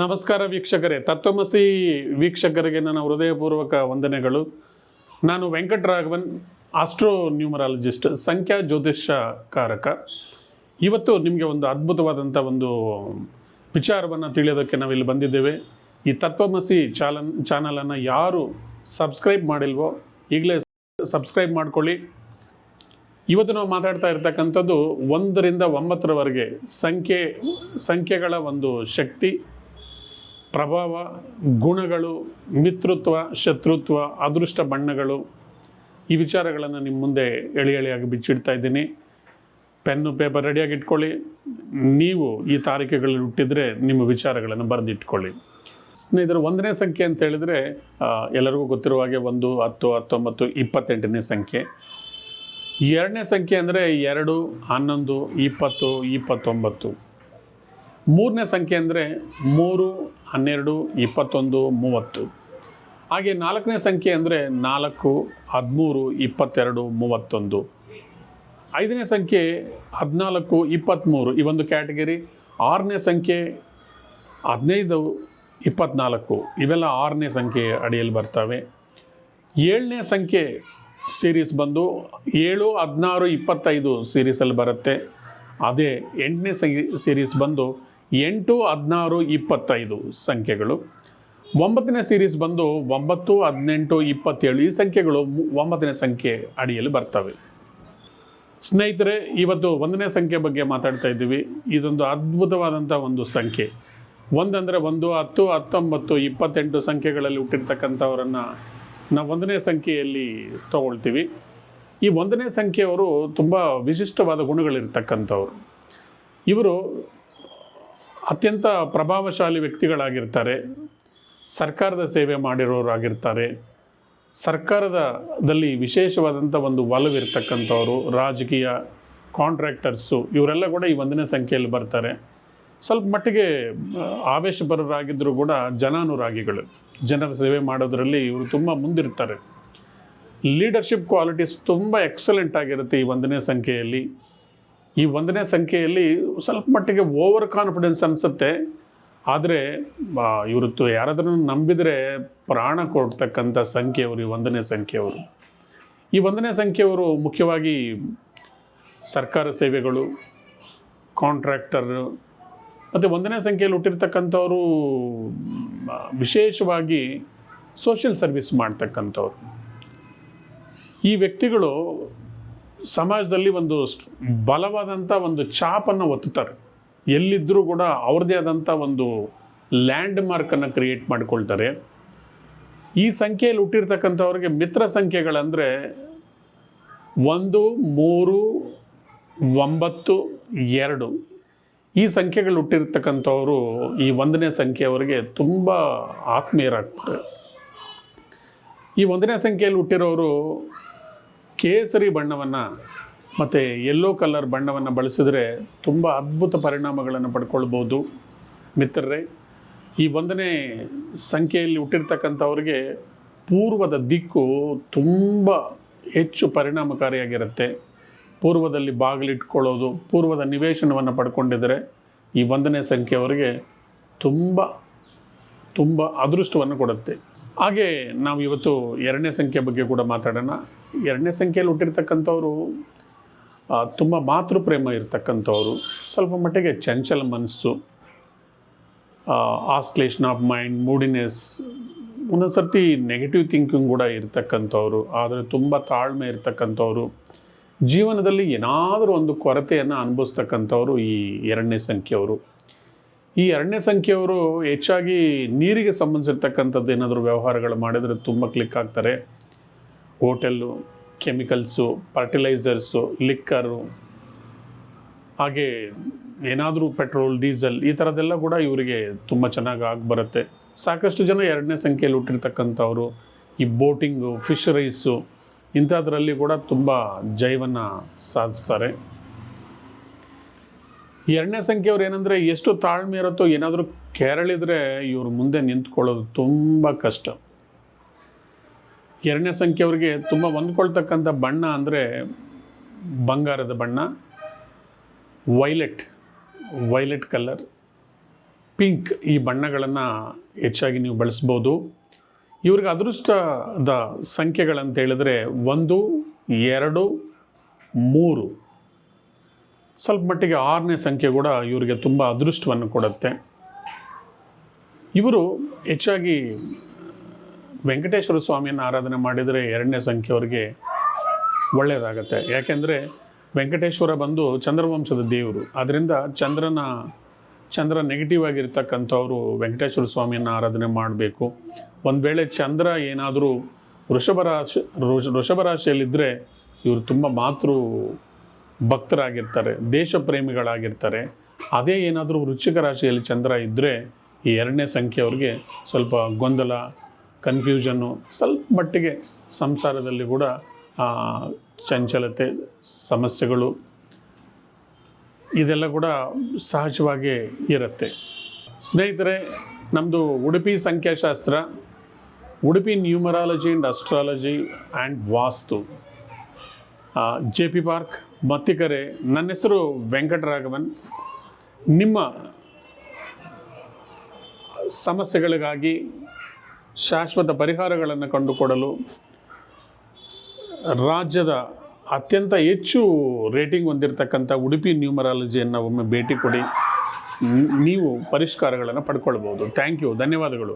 ನಮಸ್ಕಾರ ವೀಕ್ಷಕರೇ. ತತ್ವಮಸಿ ವೀಕ್ಷಕರಿಗೆ ನನ್ನ ಹೃದಯಪೂರ್ವಕ ವಂದನೆಗಳು. ನಾನು ವೆಂಕಟರಾಘವನ್ ಆಸ್ಟ್ರೋ ನ್ಯೂಮರಾಲಜಿಸ್ಟ್ ಸಂಖ್ಯಾ ಜ್ಯೋತಿಷ್ಯಕಾರಕ ಇವತ್ತು ನಿಮಗೆ ಒಂದು ಅದ್ಭುತವಾದಂಥ ಒಂದು ವಿಚಾರವನ್ನು ತಿಳಿಯೋದಕ್ಕೆ ನಾವಿಲ್ಲಿ ಬಂದಿದ್ದೇವೆ. ಈ ತತ್ವಮಸಿ ಚಾಲನ್ ಚಾನಲನ್ನು ಯಾರು ಸಬ್ಸ್ಕ್ರೈಬ್ ಮಾಡಿಲ್ವೋ, ಈಗಲೇ ಸಬ್ಸ್ಕ್ರೈಬ್ ಮಾಡ್ಕೊಳ್ಳಿ. ಇವತ್ತು ನಾವು ಮಾತಾಡ್ತಾ ಇರ್ತಕ್ಕಂಥದ್ದು ಒಂದರಿಂದ ಒಂಬತ್ತರವರೆಗೆ ಸಂಖ್ಯೆ, ಸಂಖ್ಯೆಗಳ ಒಂದು ಶಕ್ತಿ, ಪ್ರಭಾವ, ಗುಣಗಳು ಮಿತ್ರತ್ವ ಶತ್ರುತ್ವ, ಅದೃಷ್ಟ ಬಣ್ಣಗಳು. ಈ ವಿಚಾರಗಳನ್ನು ನಿಮ್ಮ ಮುಂದೆ ಎಳಿ ಎಳೆಯಾಗಿ ಬಿಚ್ಚಿಡ್ತಾ ಇದ್ದೀನಿ. ಪೆನ್ನು, ಪೇಪರ್ ರೆಡಿಯಾಗಿ ಇಟ್ಕೊಳ್ಳಿ. ನೀವು ಈ ತಾರೀಖೆಗಳಲ್ಲಿ ಹುಟ್ಟಿದರೆ ನಿಮ್ಮ ವಿಚಾರಗಳನ್ನು ಬರೆದಿಟ್ಕೊಳ್ಳಿ. ಸ್ನೇಹಿತರು, ಒಂದನೇ ಸಂಖ್ಯೆ ಅಂತ ಹೇಳಿದರೆ ಎಲ್ಲರಿಗೂ ಗೊತ್ತಿರುವ ಹಾಗೆ ಒಂದು, ಹತ್ತು, ಹತ್ತೊಂಬತ್ತು, ಇಪ್ಪತ್ತೆಂಟನೇ ಸಂಖ್ಯೆ. ಎರಡನೇ ಸಂಖ್ಯೆ ಅಂದರೆ ಎರಡು, ಹನ್ನೊಂದು, ಇಪ್ಪತ್ತು, ಇಪ್ಪತ್ತೊಂಬತ್ತು. ಮೂರನೇ ಸಂಖ್ಯೆ ಅಂದರೆ ಮೂರು, ಹನ್ನೆರಡು, ಇಪ್ಪತ್ತೊಂದು, ಮೂವತ್ತು. ಹಾಗೆ ನಾಲ್ಕನೇ ಸಂಖ್ಯೆ ಅಂದರೆ ನಾಲ್ಕು, ಹದಿಮೂರು, ಇಪ್ಪತ್ತೆರಡು, ಮೂವತ್ತೊಂದು. ಐದನೇ ಸಂಖ್ಯೆ ಹದಿನಾಲ್ಕು, ಇಪ್ಪತ್ತ್ಮೂರು, ಈ ಒಂದು ಕ್ಯಾಟಗರಿ. ಆರನೇ ಸಂಖ್ಯೆ ಹದಿನೈದು ಇಪ್ಪತ್ತ್ನಾಲ್ಕು ಇವೆಲ್ಲ ಆರನೇ ಸಂಖ್ಯೆ ಅಡಿಯಲ್ಲಿ ಬರ್ತವೆ. ಏಳನೇ ಸಂಖ್ಯೆ ಸೀರೀಸ್ ಬಂದು ಏಳು, ಹದಿನಾರು, ಇಪ್ಪತ್ತೈದು ಸೀರೀಸಲ್ಲಿ ಬರುತ್ತೆ. ಅದೇ ಎಂಟನೇ ಸೀರೀಸ್ ಬಂದು ಎಂಟು, ಹದಿನಾರು, ಇಪ್ಪತ್ತೈದು ಸಂಖ್ಯೆಗಳು. ಒಂಬತ್ತನೇ ಸೀರೀಸ್ ಬಂದು ಒಂಬತ್ತು, ಹದಿನೆಂಟು, ಇಪ್ಪತ್ತೇಳು ಈ ಸಂಖ್ಯೆಗಳು ಒಂಬತ್ತನೇ ಸಂಖ್ಯೆ ಅಡಿಯಲ್ಲಿ ಬರ್ತವೆ. ಸ್ನೇಹಿತರೆ, ಇವತ್ತು ಒಂದನೇ ಸಂಖ್ಯೆ ಬಗ್ಗೆ ಮಾತಾಡ್ತಾ ಇದ್ದೀವಿ. ಇದೊಂದು ಅದ್ಭುತವಾದಂಥ ಒಂದು ಸಂಖ್ಯೆ. ಒಂದಂದರೆ ಒಂದು, ಹತ್ತು, ಹತ್ತೊಂಬತ್ತು, ಇಪ್ಪತ್ತೆಂಟು ಸಂಖ್ಯೆಗಳಲ್ಲಿ ಹುಟ್ಟಿರ್ತಕ್ಕಂಥವರನ್ನು ನಾವು ಒಂದನೇ ಸಂಖ್ಯೆಯಲ್ಲಿ ತಗೊಳ್ತೀವಿ. ಈ ಒಂದನೇ ಸಂಖ್ಯೆಯವರು ತುಂಬ ವಿಶಿಷ್ಟವಾದ ಗುಣಗಳಿರ್ತಕ್ಕಂಥವ್ರು. ಇವರು ಅತ್ಯಂತ ಪ್ರಭಾವಶಾಲಿ ವ್ಯಕ್ತಿಗಳಾಗಿರ್ತಾರೆ. ಸರ್ಕಾರದ ಸೇವೆ ಮಾಡಿರೋರಾಗಿರ್ತಾರೆ. ಸರ್ಕಾರದಲ್ಲಿ ವಿಶೇಷವಾದಂಥ ಒಂದು ಒಲವಿರ್ತಕ್ಕಂಥವ್ರು, ರಾಜಕೀಯ ಕಾಂಟ್ರಾಕ್ಟರ್ಸು, ಇವರೆಲ್ಲ ಕೂಡ ಈ ಒಂದನೇ ಸಂಖ್ಯೆಯಲ್ಲಿ ಬರ್ತಾರೆ. ಸ್ವಲ್ಪ ಮಟ್ಟಿಗೆ ಆವೇಶ ಆವೇಶಪರರಾಗಿದ್ದರೂ ಕೂಡ ಜನಾನುರಾಗಿಗಳು, ಜನರ ಸೇವೆ ಮಾಡೋದರಲ್ಲಿ ಇವರು ತುಂಬ ಮುಂದಿರ್ತಾರೆ. ಲೀಡರ್ಶಿಪ್ ಕ್ವಾಲಿಟೀಸ್ ತುಂಬ ಎಕ್ಸಲೆಂಟ್ ಆಗಿರುತ್ತೆ ಈ ಒಂದನೇ ಸಂಖ್ಯೆಯಲ್ಲಿ. ಈ ಒಂದನೇ ಸಂಖ್ಯೆಯಲ್ಲಿ ಸ್ವಲ್ಪ ಮಟ್ಟಿಗೆ ಓವರ್ ಕಾನ್ಫಿಡೆನ್ಸ್ ಅನಿಸುತ್ತೆ. ಆದರೆ ಇವರು ಯಾರಾದ್ರೂ ನಂಬಿದರೆ ಪ್ರಾಣ ಕೊಡ್ತಕ್ಕಂಥ ಸಂಖ್ಯೆಯವರು ಈ ಒಂದನೇ ಸಂಖ್ಯೆಯವರು. ಈ ಒಂದನೇ ಸಂಖ್ಯೆಯವರು ಮುಖ್ಯವಾಗಿ ಸರ್ಕಾರ ಸೇವೆಗಳು, ಕಾಂಟ್ರಾಕ್ಟರ್ ಮತ್ತು ಒಂದನೇ ಸಂಖ್ಯೆಯಲ್ಲಿ ಹುಟ್ಟಿರ್ತಕ್ಕಂಥವರು ವಿಶೇಷವಾಗಿ ಸೋಷಿಯಲ್ ಸರ್ವಿಸ್ ಮಾಡ್ತಕ್ಕಂಥವ್ರು. ಈ ವ್ಯಕ್ತಿಗಳು ಸಮಾಜದಲ್ಲಿ ಒಂದು ಬಲವಾದಂಥ ಒಂದು ಛಾಪನ್ನು ಒತ್ತುತ್ತಾರೆ. ಎಲ್ಲಿದ್ದರೂ ಕೂಡ ಅವ್ರದ್ದೇ ಆದಂಥ ಒಂದು ಲ್ಯಾಂಡ್ ಮಾರ್ಕನ್ನು ಕ್ರಿಯೇಟ್ ಮಾಡಿಕೊಳ್ತಾರೆ. ಈ ಸಂಖ್ಯೆಯಲ್ಲಿ ಹುಟ್ಟಿರ್ತಕ್ಕಂಥವ್ರಿಗೆ ಮಿತ್ರ ಸಂಖ್ಯೆಗಳಂದರೆ ಒಂದು, ಮೂರು, ಒಂಬತ್ತು, ಎರಡು. ಈ ಸಂಖ್ಯೆಗಳು ಹುಟ್ಟಿರ್ತಕ್ಕಂಥವರು ಈ ಒಂದನೇ ಸಂಖ್ಯೆಯವರಿಗೆ ತುಂಬ ಆತ್ಮೀಯರಾಗ್ತಾರೆ. ಈ ಒಂದನೇ ಸಂಖ್ಯೆಯಲ್ಲಿ ಹುಟ್ಟಿರೋರು ಕೇಸರಿ ಬಣ್ಣವನ್ನು ಮತ್ತು ಯೆಲ್ಲೋ ಕಲರ್ ಬಣ್ಣವನ್ನು ಬಳಸಿದರೆ ತುಂಬ ಅದ್ಭುತ ಪರಿಣಾಮಗಳನ್ನು ಪಡ್ಕೊಳ್ಬೋದು. ಮಿತ್ರರೇ, ಈ ಒಂದನೇ ಸಂಖ್ಯೆಯಲ್ಲಿ ಹುಟ್ಟಿರ್ತಕ್ಕಂಥವ್ರಿಗೆ ಪೂರ್ವದ ದಿಕ್ಕು ತುಂಬ ಹೆಚ್ಚು ಪರಿಣಾಮಕಾರಿಯಾಗಿರುತ್ತೆ. ಪೂರ್ವದಲ್ಲಿ ಬಾಗಿಲಿಟ್ಕೊಳ್ಳೋದು, ಪೂರ್ವದ ನಿವೇಶನವನ್ನು ಪಡ್ಕೊಂಡಿದ್ದರೆ ಈ ಒಂದನೇ ಸಂಖ್ಯೆಯವರಿಗೆ ತುಂಬ ತುಂಬ ಅದೃಷ್ಟವನ್ನು ಕೊಡುತ್ತೆ. ಹಾಗೆ ನಾವು ಇವತ್ತು ಎರಡನೇ ಸಂಖ್ಯೆ ಬಗ್ಗೆ ಕೂಡ ಮಾತಾಡೋಣ. ಎರಡನೇ ಸಂಖ್ಯೆಯಲ್ಲಿ ಹುಟ್ಟಿರ್ತಕ್ಕಂಥವ್ರು ತುಂಬ ಮಾತೃಪ್ರೇಮ ಇರ್ತಕ್ಕಂಥವ್ರು, ಸ್ವಲ್ಪ ಮಟ್ಟಿಗೆ ಚಂಚಲ ಮನಸ್ಸು ಆಸ್ಲೇಷನ್ ಆಫ್ ಮೈಂಡ್ ಮೂಡಿನೆಸ್ ಒಂದೊಂದು ಸರ್ತಿ ನೆಗೆಟಿವ್ ಥಿಂಕಿಂಗ್ ಕೂಡ ಇರ್ತಕ್ಕಂಥವ್ರು, ಆದರೆ ತುಂಬ ತಾಳ್ಮೆ ಇರ್ತಕ್ಕಂಥವ್ರು. ಜೀವನದಲ್ಲಿ ಏನಾದರೂ ಒಂದು ಕೊರತೆಯನ್ನು ಅನುಭವಿಸ್ತಕ್ಕಂಥವ್ರು ಈ ಎರಡನೇ ಸಂಖ್ಯೆಯವರು. ಈ ಎರಡನೇ ಸಂಖ್ಯೆಯವರು ಹೆಚ್ಚಾಗಿ ನೀರಿಗೆ ಸಂಬಂಧಿಸಿರ್ತಕ್ಕಂಥದ್ದು ಏನಾದರೂ ವ್ಯವಹಾರಗಳು ಮಾಡಿದರೆ ತುಂಬ ಕ್ಲಿಕ್ ಆಗ್ತಾರೆ. ಹೋಟೆಲ್ಲು, ಕೆಮಿಕಲ್ಸು, ಫರ್ಟಿಲೈಸರ್ಸು, ಲಿಕ್ಕರು, ಹಾಗೆ ಏನಾದರೂ ಪೆಟ್ರೋಲ್, ಡೀಸೆಲ್ ಈ ಥರದ್ದೆಲ್ಲ ಕೂಡ ಇವರಿಗೆ ತುಂಬ ಚೆನ್ನಾಗಿ ಆಗಿ ಬರುತ್ತೆ. ಸಾಕಷ್ಟು ಜನ ಎರಡನೇ ಸಂಖ್ಯೆಯಲ್ಲಿ ಹುಟ್ಟಿರ್ತಕ್ಕಂಥವ್ರು ಈ ಬೋಟಿಂಗು ಫಿಶರೀಸು ಇಂಥದ್ರಲ್ಲಿ ಕೂಡ ತುಂಬ ಜಯವನ್ನು ಸಾಧಿಸ್ತಾರೆ. ಎರಡನೇ ಸಂಖ್ಯೆಯವ್ರು ಏನಂದರೆ, ಎಷ್ಟು ತಾಳ್ಮೆ ಇರುತ್ತೋ ಏನಾದರೂ ಕೆರಳಿದ್ರೆ ಇವ್ರ ಮುಂದೆ ನಿಂತ್ಕೊಳ್ಳೋದು ತುಂಬ ಕಷ್ಟ. ಎರಡನೇ ಸಂಖ್ಯೆಯವ್ರಿಗೆ ತುಂಬ ಹೊಂದ್ಕೊಳ್ತಕ್ಕಂಥ ಬಣ್ಣ ಅಂದರೆ ಬಂಗಾರದ ಬಣ್ಣ, ವೈಲೆಟ್ ವೈಲೆಟ್ ಕಲರ್, ಪಿಂಕ್ ಈ ಬಣ್ಣಗಳನ್ನು ಹೆಚ್ಚಾಗಿ ನೀವು ಬಳಸ್ಬೋದು. ಇವ್ರಿಗೆ ಅದೃಷ್ಟದ ಸಂಖ್ಯೆಗಳಂತ ಹೇಳಿದ್ರೆ ಒಂದು, ಎರಡು, ಮೂರು. ಸ್ವಲ್ಪ ಮಟ್ಟಿಗೆ ಆರನೇ ಸಂಖ್ಯೆ ಕೂಡ ಇವರಿಗೆ ತುಂಬ ಅದೃಷ್ಟವನ್ನು ಕೊಡುತ್ತೆ. ಇವರು ಹೆಚ್ಚಾಗಿ ವೆಂಕಟೇಶ್ವರ ಸ್ವಾಮಿಯನ್ನು ಆರಾಧನೆ ಮಾಡಿದರೆ ಎರಡನೇ ಸಂಖ್ಯೆಯವರಿಗೆ ಒಳ್ಳೆಯದಾಗತ್ತೆ. ಯಾಕೆಂದರೆ ವೆಂಕಟೇಶ್ವರ ಬಂದು ಚಂದ್ರವಂಶದ ದೇವರು. ಅದರಿಂದ ಚಂದ್ರನ ಚಂದ್ರ ನೆಗೆಟಿವ್ ಆಗಿರ್ತಕ್ಕಂಥವ್ರು ವೆಂಕಟೇಶ್ವರ ಸ್ವಾಮಿಯನ್ನು ಆರಾಧನೆ ಮಾಡಬೇಕು. ಒಂದು ವೇಳೆ ಚಂದ್ರ ಏನಾದರೂ ವೃಷಭ ರಾಶಿ, ವೃಷ- ವೃಷಭ ರಾಶಿಯಲ್ಲಿದ್ದರೆ ಇವರು ತುಂಬ ಮಾತೃ ಭಕ್ತರಾಗಿರ್ತಾರೆ, ದೇಶ ಪ್ರೇಮಿಗಳಾಗಿರ್ತಾರೆ. ಅದೇ ಏನಾದರೂ ವೃಶ್ಚಿಕ ರಾಶಿಯಲ್ಲಿ ಚಂದ್ರ ಇದ್ದರೆ ಈ ಎರಡನೇ ಸಂಖ್ಯೆಯವ್ರಿಗೆ ಸ್ವಲ್ಪ ಗೊಂದಲ ಕನ್ಫ್ಯೂಷನ್ನು ಸ್ವಲ್ಪ ಮಟ್ಟಿಗೆ ಸಂಸಾರದಲ್ಲಿ ಕೂಡ ಚಂಚಲತೆ, ಸಮಸ್ಯೆಗಳು ಇದೆಲ್ಲ ಕೂಡ ಸಹಜವಾಗಿ ಇರುತ್ತೆ. ಸ್ನೇಹಿತರೆ ನಮ್ಮದು ಉಡುಪಿ ಸಂಖ್ಯಾಶಾಸ್ತ್ರ, Udupi numerology and astrology and vastu. J P park, Mathikere, ನನ್ನ ಹೆಸರು ವೆಂಕಟರಾಘವನ್. ನಿಮ್ಮ ಸಮಸ್ಯೆಗಳಿಗಾಗಿ ಶಾಶ್ವತ ಪರಿಹಾರಗಳನ್ನು ಕಂಡುಕೊಡಲು ರಾಜ್ಯದ ಅತ್ಯಂತ ಹೆಚ್ಚು ರೇಟಿಂಗ್ ಹೊಂದಿರತಕ್ಕಂಥ ಉಡುಪಿ ನ್ಯೂಮರಾಲಜಿಯನ್ನು ಒಮ್ಮೆ ಭೇಟಿ ಕೊಡಿ. ನೀವು ಪರಿಷ್ಕಾರಗಳನ್ನು ಪಡ್ಕೊಳ್ಬೋದು ಥ್ಯಾಂಕ್ ಯು. ಧನ್ಯವಾದಗಳು.